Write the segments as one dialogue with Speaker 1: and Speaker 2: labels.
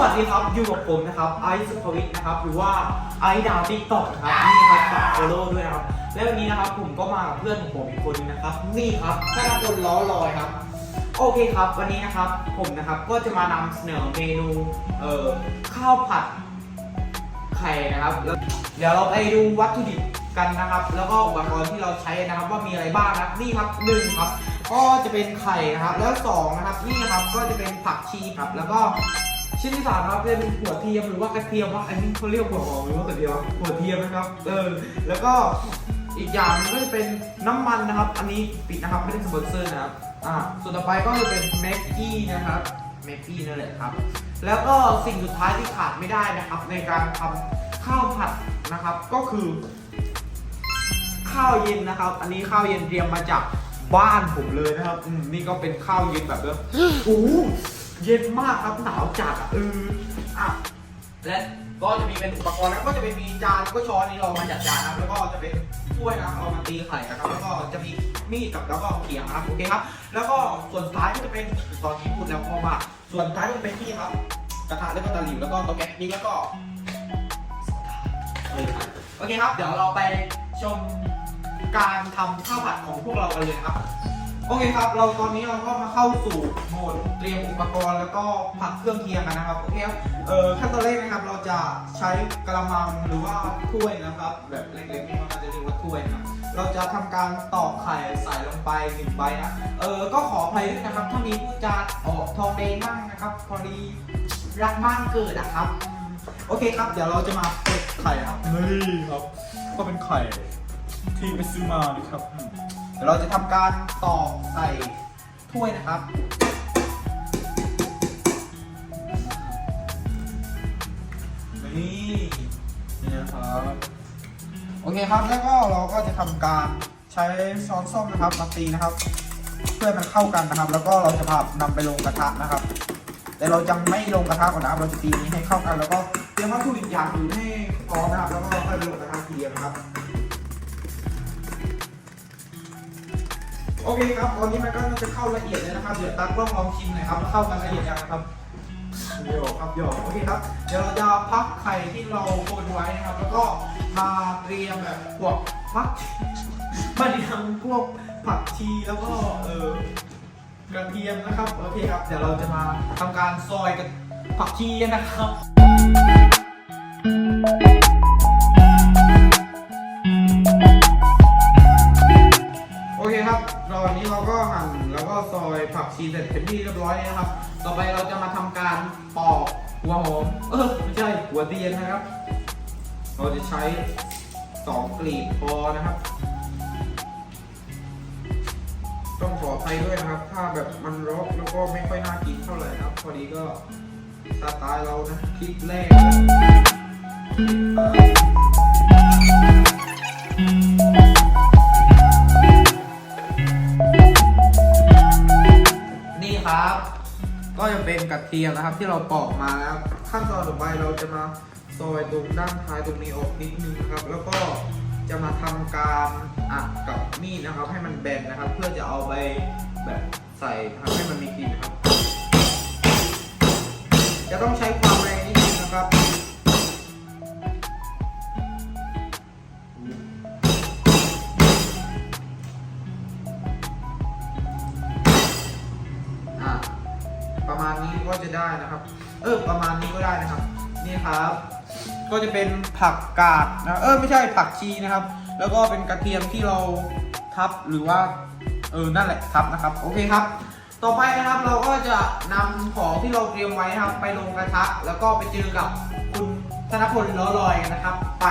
Speaker 1: วัสดีครับ อยู่กับผมนะครับไอซ์สุภวิทย์นะครับหรือว่าไอซ์ดาวติ๊กต็อกครับนี่ครับฝากโฟโล่ด้วยครับ และวันนี้นะครับผมก็มากับเพื่อนของผมอีกคนนึงนะครับนี่ครับธนพลล้อลอยครับ โอเคครับ วันนี้นะครับผมนะครับก็จะมานำเสนอเมนูเอ่อข้าวผัดไข่นะครับแล้วเดี๋ยวเราไปดูวัตถุดิบกันนะครับ แล้วก็อุปกรณ์ที่เราใช้นะครับว่ามีอะไรบ้างนะครับนี่ครับหนึ่งครับก็จะเป็นไข่นะครับ แล้วสองนะครับนี่นะครับก็จะเป็นผักชีครับ แล้วก็ ชิ้นที่สามครับเป็นหัวเทียมหรือว่ากระเทียมว่าอันนี้เขาเรียกหัวหอมหรือว่ากระเทียมวหัวเทียมนะครับเออแล้วก็อีกอย่างหนึงก็จะเป็นน้ำมันนะครับ อันนี้ปิดนะครับไม่ได้สปอนเซอร์นะครับอ่าส่วนต่อไปก็จะเป็นแม็กกี้นะครับแม็กกี้นั่นแหละครับ แล้วก็สิ่งสุดท้ายที่ขาดไม่ได้นะครับ ในการทำข้าวผัดนะครับ ก็คือ ข้าวเย็นนะครับ อันนี้ข้าวเย็นเตรียมมาจากบ้านผมเลยนะครับอืมนี่ก็เป็นข้าวเย็นแบบแบบโอ้ เย็นมากครับหนาวจัดอะเอออะและก็จะมีเป็นอุปกรณ์แล้วก็จะเป็นมีจานแล้วก็ช้อนนี่เรามาจัดจานนะครับแล้วก็จะเป็นถ้วยนะครับเอามาตีไข่นะครับแล้วก็จะมีมีดกับแล้วก็เขียงนะครับโอเคครับ แล้วก็ส่วนท้ายก็จะเป็นตอนนี้พูดแล้วพอมาส่วนท้ายก็จะเป็นที่ครับกระทะแล้วก็ตะหลิวแล้วก็ตะแก๊สนี่แล้วก็โอเคครับ เดี๋ยวเราไปชมการทำข้าวผัดของพวกเรากันเลยครับ โอเคครับ เราตอนนี้เราก็มาเข้าสู่โหมดเตรียมอุปกรณ์แล้วก็ผัดเครื่องเคียงกันนะครับโอเคครับเอ่อขั้นตอนแรกนะครับเราจะใช้กระมังหรือว่าถ้วยนะครับ แบบเล็กๆนี่มันจะเรียกว่าถ้วยนะเราจะทำการตอกไข่ใส่ลงไปหนึ่งใบนะเออก็ขออภัยด้วยนะครับ ถ้ามีผู้จาออกทองแดงมั่งนะครับพอดีรักบ้านเกิดนะครับ โอเคครับ เดี๋ยวเราจะมาเปิดไข่ครับ
Speaker 2: นี่ครับ ก็เป็นไข่ที่ไปซื้อมานะครับ
Speaker 1: ดี๋ยวเราจะทำการตอกใส่ถ้วยนะครับนี่นี่นะครับโอเคครับแล้วก็เราก็จะทำการใช้ช้อนส้อมนะครับมาตีนะครับ เพื่อให้มันเข้ากันนะครับ แล้วก็เราจะพานำไปลงกระทะนะครับ แต่เราจะไม่ลงกระทะก่อนนะครับ เราจะตีนี้ให้เข้ากัน แล้วก็เตรียมวัตถุดิบอย่างอื่นให้พร้อมนะครับ แล้วก็ค่อยไปลงกระทะทีเดียวนะครับ โอเคครับตอนนี้มันก็น่าจะเข้าละเอียดเลยนะครับ เดี๋ยวตากล้องลองชิมหน่อยครับว่าเข้ากันละเอียดยังครับเดี๋ยวครับเดี๋ยวโอเคครับ เดี๋ยวเราจะพักไข่ที่เราคนไว้นะครับ แล้วก็มาเตรียมแบบพวกพักมาเตรียมพวกผักชีแล้วก็เออกระเทียมนะครับ โอเคครับ เดี๋ยวเราจะมาทำการซอยกับผักชีนนะครับ อนนี้เราก็หั่นแล้วก็ซอยผักชีเสร็จเป็นที่เรียบร้อยนะครับ ต่อไปเราจะมาทำการปอกหัวหอม เออไม่ใช่หัวเตียนนะครับ เราจะใช้สองกลีบพอนะครับ ต้องขออภัยด้วยนะครับ ถ้าแบบมันรกแล้วก็ไม่ค่อยน่ากินเท่าไหร่นะครับ พอดีก็สไตล์เรานะคลิปแรกนะ นี่ครับ ก็จะเป็นกระเทียมนะครับที่เราปอกมาแล้วขั้นตอนต่อไปเราจะมาซอยตรงด้านท้ายตรงนี้ออกนิดนึงนะครับ แล้วก็จะมาทำการอัดกับมีดนะครับ ให้มันแบนนะครับ เพื่อจะเอาไปแบบใส่ทำให้มันมีกลิ่นครับ จะต้องใช้ นะครับ เออประมาณนี้ก็ได้นะครับ นี่ครับ ก็จะเป็นผักกาดนะเออไม่ใช่ผักชีนะครับ แล้วก็เป็นกระเทียมที่เราทับหรือว่าเออนั่นแหละทับนะครับ โอเคครับ ต่อไปนะครับเราก็จะนำของที่เราเตรียมไว้นะครับ ไปลงกระทะแล้วก็ไปเจอกับคุณธนพลล้อลอยนะครับ ไป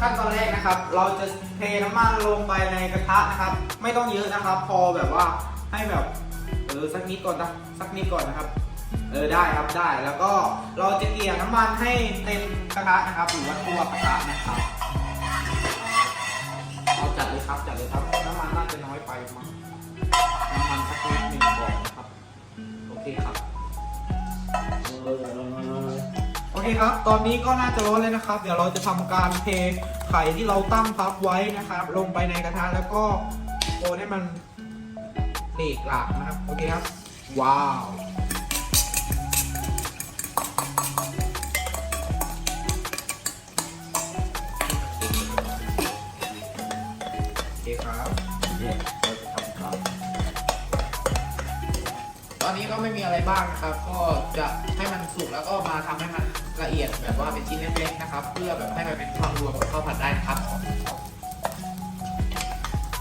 Speaker 1: ขั้นตอนแรกนะครับ เราจะเทน้ำมันลงไปในกระทะนะครับ ไม่ต้องเยอะนะครับ พอแบบว่าให้แบบเออสักนิดก่อนนะสักนิดก่อนนะครับเออได้ครับได้แล้วก็เราจะเกลี่ยน้ำมันให้เต็มกระทะนะครับหรือว่าทั่วกระทะนะครับเอาจัดเลยครับจัดเลยครับน้ำมันน่าจะน้อยไปมั้งน้ำมันสักนิดหนึ่งก่อนนะครับโอเคครับโอเคครับ ตอนนี้ก็น่าจะร้อนเลยนะครับ เดี๋ยวเราจะทำการเทไข่ที่เราตั้งพักไว้นะครับ ลงไปในกระทะแล้วก็โคนให้มันเหลกหลากนะครับ โอเคครับ ว้าวโอเคครับตอนนี้ก็ไม่มีอะไรบ้างนะครับ ก็จะให้มันสุกแล้วก็มาทำให้มัน ละเอียดแบบว่าเป็นชิ้นเล็กๆนะครับ เพื่อแบบให้มันเป็นความรวมกับข้าวผัดได้นะครับ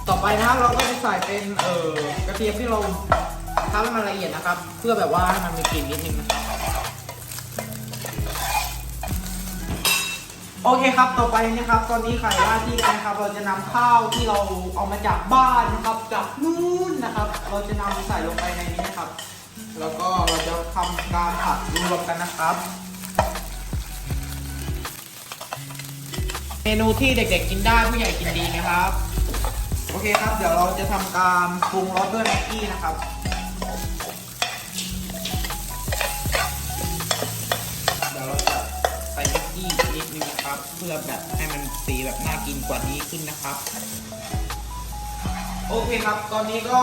Speaker 1: ต่อไปนะครับเราก็จะใส่เป็นเอ่อกระเทียมที่เราทำให้มันละเอียดนะครับ เพื่อแบบว่าให้มันมีกลิ่นนิดนึงนะครับโอเคครับ ต่อไปนะครับ ตอนนี้ไข่ว่าที่นะครับ เราจะนำข้าวที่เราเอามาจากบ้านนะครับ จากนู่นนะครับ เราจะนำใส่ลงไปในนี้นะครับ แล้วก็เราจะทำการผัดรวมกันนะครับ เมนูที่เด็กๆกินได้ผู้ใหญ่กินดีนะครับ โอเคครับ เดี๋ยวเราจะทำการปรุงรสด้วยแม็กกี้นะครับเดี๋ยวเราจะใส่แม็กกี้นิดนึงนะครับ เพื่อแบบให้มันสีแบบน่ากินกว่านี้ขึ้นนะครับ โอเคครับ ตอนนี้ก็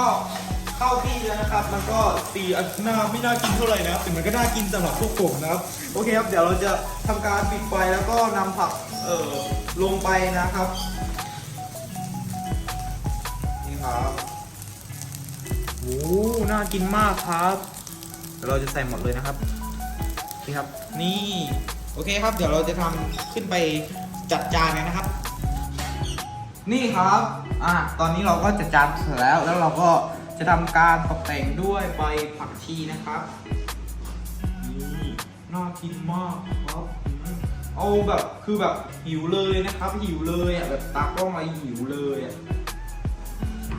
Speaker 1: เข้าที่แล้วนะครับ มันก็
Speaker 2: ตีอันหน้าไม่น่ากินเท่าไหร่นะครับแต่มันก็น่ากินสำหรับพวกผมนะครับ
Speaker 1: โอเคครับ เดี๋ยวเราจะทำการปิดไฟแล้วก็นำผักเอ่อลงไปนะครับ นี่ครับโอ้น่ากินมากครับเดี๋ยวเราจะใส่หมดเลยนะครับนี่ครับ นี่ โอเคครับ เดี๋ยวเราจะทำขึ้นไปจัดจานกันนะครับ นี่ครับ อะ ตอนนี้เราก็จัดจานเสร็จแล้ว แล้วเราก็ จะทำการตกแต่งด้วยใบผักชีนะครับนี่น่ากินมากครับเอาแบบคือแบบหิวเลยนะครับ หิวเลยอะแบบตักก็มาหิวเลยอะ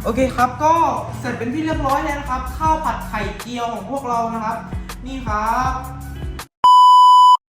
Speaker 1: โอเคครับก็เสร็จเป็นที่เรียบร้อยแล้วนะครับ ข้าวผัดไข่เจียวของพวกเรานะครับ นี่ครับ